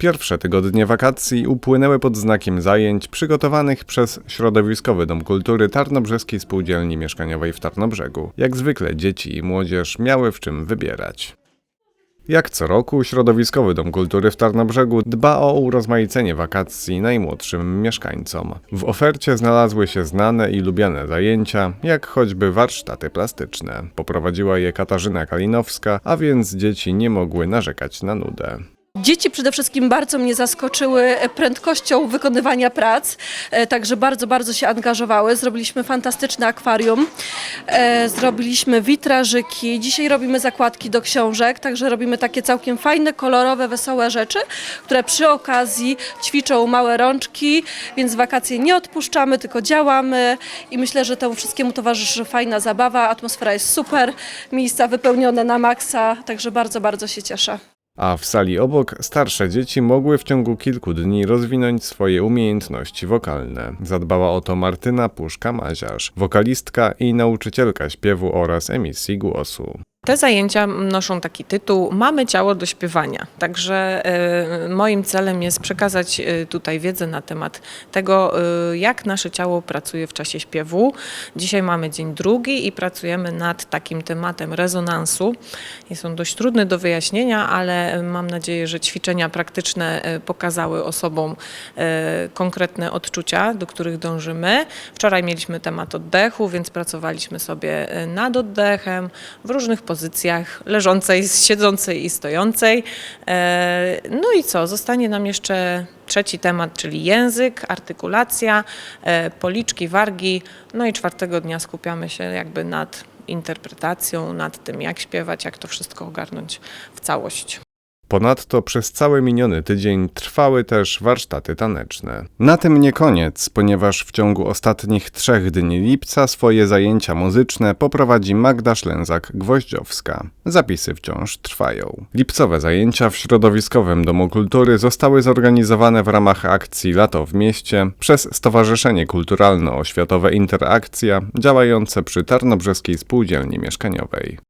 Pierwsze tygodnie wakacji upłynęły pod znakiem zajęć przygotowanych przez Środowiskowy Dom Kultury Tarnobrzeskiej Spółdzielni Mieszkaniowej w Tarnobrzegu. Jak zwykle dzieci i młodzież miały w czym wybierać. Jak co roku, Środowiskowy Dom Kultury w Tarnobrzegu dba o urozmaicenie wakacji najmłodszym mieszkańcom. W ofercie znalazły się znane i lubiane zajęcia, jak choćby warsztaty plastyczne. Poprowadziła je Katarzyna Kalinowska, a więc dzieci nie mogły narzekać na nudę. Dzieci przede wszystkim bardzo mnie zaskoczyły prędkością wykonywania prac, e, także bardzo, bardzo się angażowały. Zrobiliśmy fantastyczne akwarium, e, zrobiliśmy witrażyki, dzisiaj robimy zakładki do książek, także robimy takie całkiem fajne, kolorowe, wesołe rzeczy, które przy okazji ćwiczą małe rączki, więc wakacje nie odpuszczamy, tylko działamy i myślę, że temu wszystkiemu towarzyszy fajna zabawa, atmosfera jest super, miejsca wypełnione na maksa, także bardzo, bardzo się cieszę. A w sali obok starsze dzieci mogły w ciągu kilku dni rozwinąć swoje umiejętności wokalne. Zadbała o to Martyna Puszka-Maziarz, wokalistka i nauczycielka śpiewu oraz emisji głosu. Te zajęcia noszą taki tytuł Mamy ciało do śpiewania. Także e, moim celem jest przekazać e, tutaj wiedzę na temat tego, e, jak nasze ciało pracuje w czasie śpiewu. Dzisiaj mamy dzień drugi i pracujemy nad takim tematem rezonansu. Jest on dość trudny do wyjaśnienia, ale mam nadzieję, że ćwiczenia praktyczne pokazały osobom konkretne odczucia, do których dążymy. Wczoraj mieliśmy temat oddechu, więc pracowaliśmy sobie nad oddechem w różnych pozycjach, leżącej, siedzącej i stojącej. E, No i co? Zostanie nam jeszcze trzeci temat, czyli język, artykulacja, e, policzki, wargi. No i czwartego dnia skupiamy się jakby nad interpretacją, nad tym, jak śpiewać, jak to wszystko ogarnąć w całość. Ponadto przez cały miniony tydzień trwały też warsztaty taneczne. Na tym nie koniec, ponieważ w ciągu ostatnich trzech dni lipca swoje zajęcia muzyczne poprowadzi Magda Szlęzak-Gwoździowska. Zapisy wciąż trwają. Lipcowe zajęcia w Środowiskowym Domu Kultury zostały zorganizowane w ramach akcji Lato w mieście przez Stowarzyszenie Kulturalno-Oświatowe Interakcja działające przy Tarnobrzeskiej Spółdzielni Mieszkaniowej.